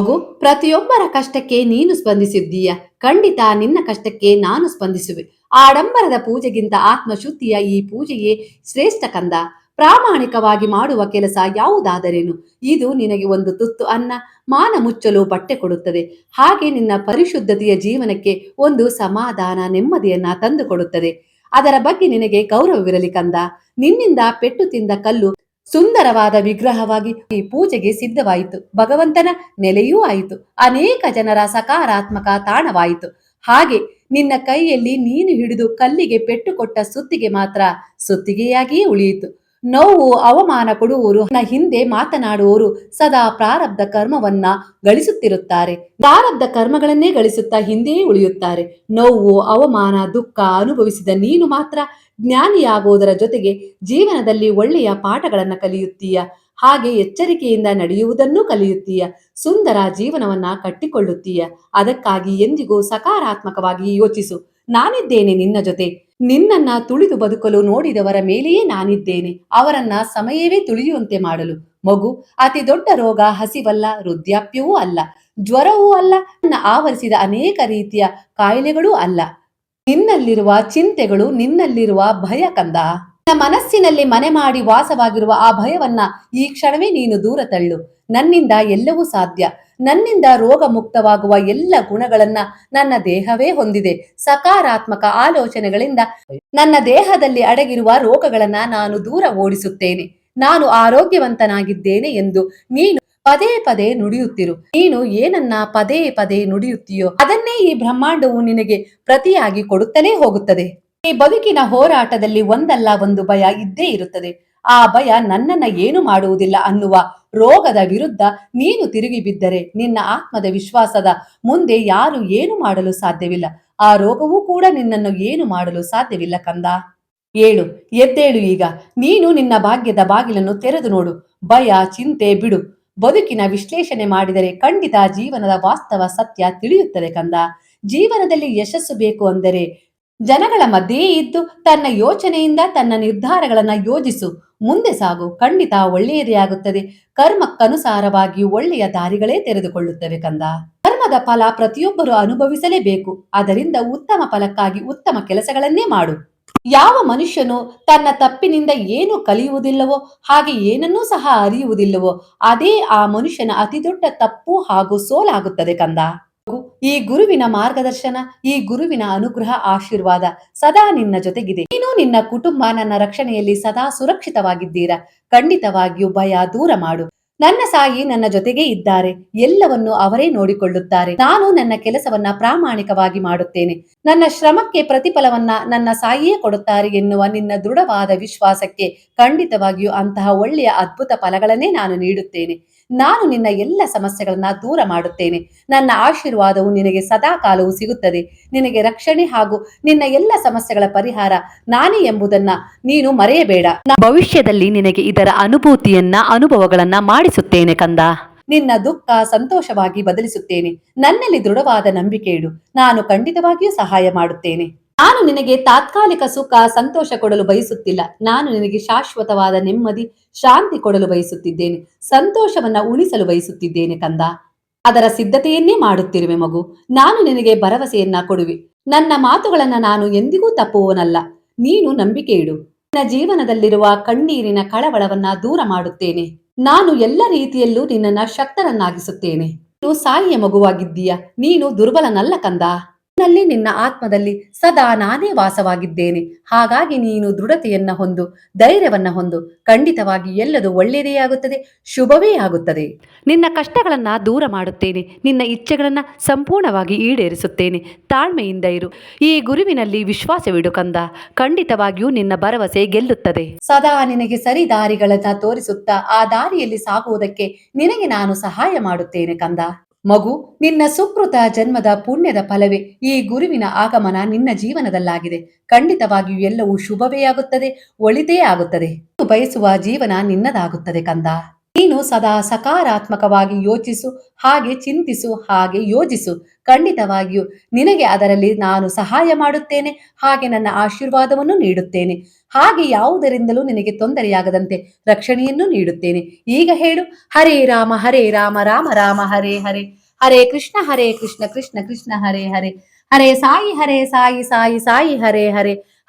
ಮಗು, ಪ್ರತಿಯೊಬ್ಬರ ಕಷ್ಟಕ್ಕೆ ನೀನು ಸ್ಪಂದಿಸಿದ್ದೀಯ. ಖಂಡಿತ ನಿನ್ನ ಕಷ್ಟಕ್ಕೆ ನಾನು ಸ್ಪಂದಿಸುವೆ. ಆಡಂಬರದ ಪೂಜೆಗಿಂತ ಆತ್ಮಶುದ್ಧಿಯ ಈ ಪೂಜೆಯೇ ಶ್ರೇಷ್ಠ ಕಂದ. ಪ್ರಾಮಾಣಿಕವಾಗಿ ಮಾಡುವ ಕೆಲಸ ಯಾವುದಾದರೇನು? ಇದು ನಿನಗೆ ಒಂದು ತುತ್ತು ಅನ್ನ, ಮಾನ ಮುಚ್ಚಲು ಬಟ್ಟೆ ಕೊಡುತ್ತದೆ. ಹಾಗೆ ನಿನ್ನ ಪರಿಶುದ್ಧತೆಯ ಜೀವನಕ್ಕೆ ಒಂದು ಸಮಾಧಾನ ನೆಮ್ಮದಿಯನ್ನ ತಂದುಕೊಡುತ್ತದೆ. ಅದರ ಬಗ್ಗೆ ನಿನಗೆ ಗೌರವವಿರಲಿ ಕಂದ. ನಿನ್ನಿಂದ ಪೆಟ್ಟು ತಿಂದ ಕಲ್ಲು ಸುಂದರವಾದ ವಿಗ್ರಹವಾಗಿ ಈ ಪೂಜೆಗೆ ಸಿದ್ಧವಾಯಿತು. ಭಗವಂತನ ನೆಲೆಯೂ ಆಯಿತು. ಅನೇಕ ಜನರ ಸಕಾರಾತ್ಮಕ ತಾಣವಾಯಿತು. ಹಾಗೆ ನಿನ್ನ ಕೈಯಲ್ಲಿ ನೀನು ಹಿಡಿದು ಕಲ್ಲಿಗೆ ಪೆಟ್ಟು ಕೊಟ್ಟ ಸುತ್ತಿಗೆ ಮಾತ್ರ ಸುತ್ತಿಗೆಯಾಗಿಯೇ ಉಳಿಯಿತು. ನೋವು ಅವಮಾನ ಕೊಡುವವರು. ಹಿಂದೆ ಮಾತನಾಡುವವರು ಸದಾ ಪ್ರಾರಬ್ಧ ಕರ್ಮವನ್ನ ಗಳಿಸುತ್ತಿರುತ್ತಾರೆ. ಪ್ರಾರಬ್ಧ ಕರ್ಮಗಳನ್ನೇ ಗಳಿಸುತ್ತಾ ಹಿಂದೆಯೇ ಉಳಿಯುತ್ತಾರೆ. ನೋವು, ಅವಮಾನ, ದುಃಖ ಅನುಭವಿಸಿದ ನೀನು ಮಾತ್ರ ಜ್ಞಾನಿಯಾಗುವುದರ ಜೊತೆಗೆ ಜೀವನದಲ್ಲಿ ಒಳ್ಳೆಯ ಪಾಠಗಳನ್ನ ಕಲಿಯುತ್ತೀಯ. ಹಾಗೆ ಎಚ್ಚರಿಕೆಯಿಂದ ನಡೆಯುವುದನ್ನು ಕಲಿಯುತ್ತೀಯ. ಸುಂದರ ಜೀವನವನ್ನ ಕಟ್ಟಿಕೊಳ್ಳುತ್ತೀಯ. ಅದಕ್ಕಾಗಿ ಎಂದಿಗೂ ಸಕಾರಾತ್ಮಕವಾಗಿ ಯೋಚಿಸು. ನಾನಿದ್ದೇನೆ ನಿನ್ನ ಜೊತೆ. ನಿನ್ನನ್ನ ತುಳಿದು ಬದುಕಲು ನೋಡಿದವರ ಮೇಲೆಯೇ ನಾನಿದ್ದೇನೆ. ಅವರನ್ನ ಸಮಯವೇ ತುಳಿಯುವಂತೆ ಮಾಡಲು. ಮಗು, ಅತಿ ದೊಡ್ಡ ರೋಗ ಹಸಿವಲ್ಲ, ವೃದ್ಧಾಪ್ಯವೂ ಅಲ್ಲ. ಜ್ವರವೂ ಅಲ್ಲ, ನನ್ನ ಆವರಿಸಿದ ಅನೇಕ ರೀತಿಯ ಕಾಯಿಲೆಗಳೂ ಅಲ್ಲ. ನಿನ್ನಲ್ಲಿರುವ ಚಿಂತೆಗಳು, ನಿನ್ನಲ್ಲಿರುವ ಭಯ ಕಂದ? ನಿನ್ನ ಮನಸ್ಸಿನಲ್ಲಿ ಮನೆ ಮಾಡಿ ವಾಸವಾಗಿರುವ ಆ ಭಯವನ್ನ ಈ ಕ್ಷಣವೇ ನೀನು ದೂರ ತಳ್ಳು. ನನ್ನಿಂದ ಎಲ್ಲವೂ ಸಾಧ್ಯ. ನನ್ನಿಂದ ರೋಗ ಮುಕ್ತವಾಗುವ ಎಲ್ಲ ಗುಣಗಳನ್ನ ನನ್ನ ದೇಹವೇ ಹೊಂದಿದೆ. ಸಕಾರಾತ್ಮಕ ಆಲೋಚನೆಗಳಿಂದ ನನ್ನ ದೇಹದಲ್ಲಿ ಅಡಗಿರುವ ರೋಗಗಳನ್ನ ನಾನು ದೂರ ಓಡಿಸುತ್ತೇನೆ. ನಾನು ಆರೋಗ್ಯವಂತನಾಗಿದ್ದೇನೆ ಎಂದು ನೀನು ಪದೇ ಪದೇ ನುಡಿಯುತ್ತಿರು. ನೀನು ಏನನ್ನ ಪದೇ ಪದೇ ನುಡಿಯುತ್ತೀಯೋ ಅದನ್ನೇ ಈ ಬ್ರಹ್ಮಾಂಡವು ನಿನಗೆ ಪ್ರತಿಯಾಗಿ ಕೊಡುತ್ತಲೇ ಹೋಗುತ್ತದೆ. ಈ ಬದುಕಿನ ಹೋರಾಟದಲ್ಲಿ ಒಂದಲ್ಲ ಒಂದು ಭಯ ಇದ್ದೇ ಇರುತ್ತದೆ. ಆ ಭಯ ನನ್ನನ್ನ ಏನು ಮಾಡುವುದಿಲ್ಲ ಅನ್ನುವ ರೋಗದ ವಿರುದ್ಧ ನೀನು ತಿರುಗಿ ಬಿದ್ದರೆ ನಿನ್ನ ಆತ್ಮದ ವಿಶ್ವಾಸದ ಮುಂದೆ ಯಾರು ಏನು ಮಾಡಲು ಸಾಧ್ಯವಿಲ್ಲ. ಆ ರೋಗವೂ ಕೂಡ ನಿನ್ನನ್ನು ಏನು ಮಾಡಲು ಸಾಧ್ಯವಿಲ್ಲ ಕಂದ. ಏಳು, ಎದ್ದೇಳು ಈಗ. ನೀನು ನಿನ್ನ ಭಾಗ್ಯದ ಬಾಗಿಲನ್ನು ತೆರೆದು ನೋಡು. ಭಯ, ಚಿಂತೆ ಬಿಡು. ಬದುಕಿನ ವಿಶ್ಲೇಷಣೆ ಮಾಡಿದರೆ ಖಂಡಿತ ಜೀವನದ ವಾಸ್ತವ ಸತ್ಯ ತಿಳಿಯುತ್ತದೆ ಕಂದ. ಜೀವನದಲ್ಲಿ ಯಶಸ್ಸು ಬೇಕು ಅಂದರೆ ಜನಗಳ ಮಧ್ಯೆಯೇ ಇದ್ದು ತನ್ನ ಯೋಚನೆಯಿಂದ ತನ್ನ ನಿರ್ಧಾರಗಳನ್ನ ಯೋಜಿಸು. ಮುಂದೆ ಸಾಗು. ಖಂಡಿತ ಒಳ್ಳೆಯದೇ ಆಗುತ್ತದೆ. ಕರ್ಮಕ್ಕನುಸಾರವಾಗಿ ಒಳ್ಳೆಯ ದಾರಿಗಳೇ ತೆರೆದುಕೊಳ್ಳುತ್ತವೆ ಕಂದ. ಕರ್ಮದ ಫಲ ಪ್ರತಿಯೊಬ್ಬರು ಅನುಭವಿಸಲೇಬೇಕು. ಅದರಿಂದ ಉತ್ತಮ ಫಲಕ್ಕಾಗಿ ಉತ್ತಮ ಕೆಲಸಗಳನ್ನೇ ಮಾಡು. ಯಾವ ಮನುಷ್ಯನು ತನ್ನ ತಪ್ಪಿನಿಂದ ಏನು ಕಲಿಯುವುದಿಲ್ಲವೋ, ಹಾಗೆ ಏನನ್ನೂ ಸಹ ಅರಿಯುವುದಿಲ್ಲವೋ, ಅದೇ ಆ ಮನುಷ್ಯನ ಅತಿದೊಡ್ಡ ತಪ್ಪು ಹಾಗೂ ಸೋಲಾಗುತ್ತದೆ ಕಂದ. ಈ ಗುರುವಿನ ಮಾರ್ಗದರ್ಶನ, ಈ ಗುರುವಿನ ಅನುಗ್ರಹ, ಆಶೀರ್ವಾದ ಸದಾ ನಿನ್ನ ಜೊತೆಗಿದೆ. ನೀನು ನಿನ್ನ ಕುಟುಂಬ ನನ್ನ ರಕ್ಷಣೆಯಲ್ಲಿ ಸದಾ ಸುರಕ್ಷಿತವಾಗಿದ್ದೀರಾ. ಖಂಡಿತವಾಗಿಯೂ ಭಯ ದೂರ ಮಾಡು. ನನ್ನ ಸಾಯಿ ನನ್ನ ಜೊತೆಗೆ ಇದ್ದಾರೆ. ಎಲ್ಲವನ್ನು ಅವರೇ ನೋಡಿಕೊಳ್ಳುತ್ತಾರೆ. ನಾನು ನನ್ನ ಕೆಲಸವನ್ನ ಪ್ರಾಮಾಣಿಕವಾಗಿ ಮಾಡುತ್ತೇನೆ. ನನ್ನ ಶ್ರಮಕ್ಕೆ ಪ್ರತಿಫಲವನ್ನ ನನ್ನ ಸಾಯಿಯೇ ಕೊಡುತ್ತಾರೆ ಎನ್ನುವ ನಿನ್ನ ದೃಢವಾದ ವಿಶ್ವಾಸಕ್ಕೆ ಖಂಡಿತವಾಗಿಯೂ ಅಂತಹ ಒಳ್ಳೆಯ ಅದ್ಭುತ ಫಲಗಳನ್ನೇ ನಾನು ನೀಡುತ್ತೇನೆ. ನಾನು ನಿನ್ನ ಎಲ್ಲ ಸಮಸ್ಯೆಗಳನ್ನ ದೂರ ಮಾಡುತ್ತೇನೆ. ನನ್ನ ಆಶೀರ್ವಾದವು ನಿನಗೆ ಸದಾ ಕಾಲವು ಸಿಗುತ್ತದೆ. ನಿನಗೆ ರಕ್ಷಣೆ ಹಾಗೂ ನಿನ್ನ ಎಲ್ಲ ಸಮಸ್ಯೆಗಳ ಪರಿಹಾರ ನಾನೇ ಎಂಬುದನ್ನ ನೀನು ಮರೆಯಬೇಡ. ಭವಿಷ್ಯದಲ್ಲಿ ನಿನಗೆ ಇದರ ಅನುಭೂತಿಯನ್ನ, ಅನುಭವಗಳನ್ನ ಮಾಡಿಸುತ್ತೇನೆ ಕಂದ. ನಿನ್ನ ದುಃಖ ಸಂತೋಷವಾಗಿ ಬದಲಿಸುತ್ತೇನೆ. ನನ್ನಲ್ಲಿ ದೃಢವಾದ ನಂಬಿಕೆ ಇಡು. ನಾನು ಖಂಡಿತವಾಗಿಯೂ ಸಹಾಯ ಮಾಡುತ್ತೇನೆ. ನಾನು ನಿನಗೆ ತಾತ್ಕಾಲಿಕ ಸುಖ, ಸಂತೋಷ ಕೊಡಲು ಬಯಸುತ್ತಿಲ್ಲ. ನಾನು ನಿನಗೆ ಶಾಶ್ವತವಾದ ನೆಮ್ಮದಿ, ಶಾಂತಿ ಕೊಡಲು ಬಯಸುತ್ತಿದ್ದೇನೆ. ಸಂತೋಷವನ್ನ ಉಳಿಸಲು ಬಯಸುತ್ತಿದ್ದೇನೆ ಕಂದ. ಅದರ ಸಿದ್ಧತೆಯನ್ನೇ ಮಾಡುತ್ತಿರುವೆ ಮಗು. ನಾನು ನಿನಗೆ ಭರವಸೆಯನ್ನ ಕೊಡುವೆ. ನನ್ನ ಮಾತುಗಳನ್ನ ನಾನು ಎಂದಿಗೂ ತಪ್ಪುವವನಲ್ಲ. ನೀನು ನಂಬಿಕೆ ಇಡು. ನನ್ನ ಜೀವನದಲ್ಲಿರುವ ಕಣ್ಣೀರಿನ ಕಳವಳವನ್ನ ದೂರ ಮಾಡುತ್ತೇನೆ. ನಾನು ಎಲ್ಲ ರೀತಿಯಲ್ಲೂ ನಿನ್ನನ್ನ ಶಕ್ತರನ್ನಾಗಿಸುತ್ತೇನೆ. ನೀನು ಸಾಯಿಯ ಮಗುವಾಗಿದ್ದೀಯ. ನೀನು ದುರ್ಬಲನಲ್ಲ ಕಂದ. ನಲ್ಲಿ ನಿನ್ನ ಆತ್ಮದಲ್ಲಿ ಸದಾ ನಾನೇ ವಾಸವಾಗಿದ್ದೇನೆ. ಹಾಗಾಗಿ ನೀನು ದೃಢತೆಯನ್ನ ಹೊಂದು ಧೈರ್ಯವನ್ನ ಹೊಂದು ಖಂಡಿತವಾಗಿ ಎಲ್ಲದೂ ಒಳ್ಳೆಯದೇ ಆಗುತ್ತದೆ ಶುಭವೇ ಆಗುತ್ತದೆ. ನಿನ್ನ ಕಷ್ಟಗಳನ್ನ ದೂರ ಮಾಡುತ್ತೇನೆ. ನಿನ್ನ ಇಚ್ಛೆಗಳನ್ನ ಸಂಪೂರ್ಣವಾಗಿ ಈಡೇರಿಸುತ್ತೇನೆ. ತಾಳ್ಮೆಯಿಂದ ಇರು. ಈ ಗುರುವಿನಲ್ಲಿ ವಿಶ್ವಾಸವಿಡು ಕಂದ. ಖಂಡಿತವಾಗಿಯೂ ನಿನ್ನ ಭರವಸೆ ಗೆಲ್ಲುತ್ತದೆ. ಸದಾ ನಿನಗೆ ಸರಿ ದಾರಿಗಳನ್ನ ತೋರಿಸುತ್ತಾ ಆ ದಾರಿಯಲ್ಲಿ ಸಾಗುವುದಕ್ಕೆ ನಿನಗೆ ನಾನು ಸಹಾಯ ಮಾಡುತ್ತೇನೆ ಕಂದ. ಮಗು, ನಿನ್ನ ಸುಕೃತ ಜನ್ಮದ ಪುಣ್ಯದ ಫಲವೇ. ಈ ಗುರುವಿನ ಆಗಮನ ನಿನ್ನ ಜೀವನದಲ್ಲಾಗಿದೆ. ಖಂಡಿತವಾಗಿಯೂ ಎಲ್ಲವೂ ಶುಭವೇ ಆಗುತ್ತದೆ, ಒಳಿತೇ ಆಗುತ್ತದೆ. ಬಯಸುವ ಜೀವನ ನಿನ್ನದಾಗುತ್ತದೆ ಕಂದ. ನೀನು ಸದಾ ಸಕಾರಾತ್ಮಕವಾಗಿ ಯೋಚಿಸು, ಹಾಗೆ ಚಿಂತಿಸು, ಹಾಗೆ ಯೋಜಿಸು. ಖಂಡಿತವಾಗಿಯೂ ನಿನಗೆ ಅದರಲ್ಲಿ ನಾನು ಸಹಾಯ ಮಾಡುತ್ತೇನೆ, ಹಾಗೆ ನನ್ನ ಆಶೀರ್ವಾದವನ್ನು ನೀಡುತ್ತೇನೆ. ಹಾಗೆ ಯಾವುದರಿಂದಲೂ ನಿನಗೆ ತೊಂದರೆಯಾಗದಂತೆ ರಕ್ಷಣೆಯನ್ನು ನೀಡುತ್ತೇನೆ. ಈಗ ಹೇಳು, ಹರೇ ರಾಮ ಹರೇ ರಾಮ ರಾಮ ರಾಮ, ಹರೇ ಹರೇ. ಹರೇ ಕೃಷ್ಣ ಹರೇ ಕೃಷ್ಣ ಕೃಷ್ಣ ಕೃಷ್ಣ, ಹರೇ ಹರೇ. ಹರೇ ಸಾಯಿ ಹರೇ ಸಾಯಿ ಸಾಯಿ ಸಾಯಿ, ಹರೇ ಹರೇ.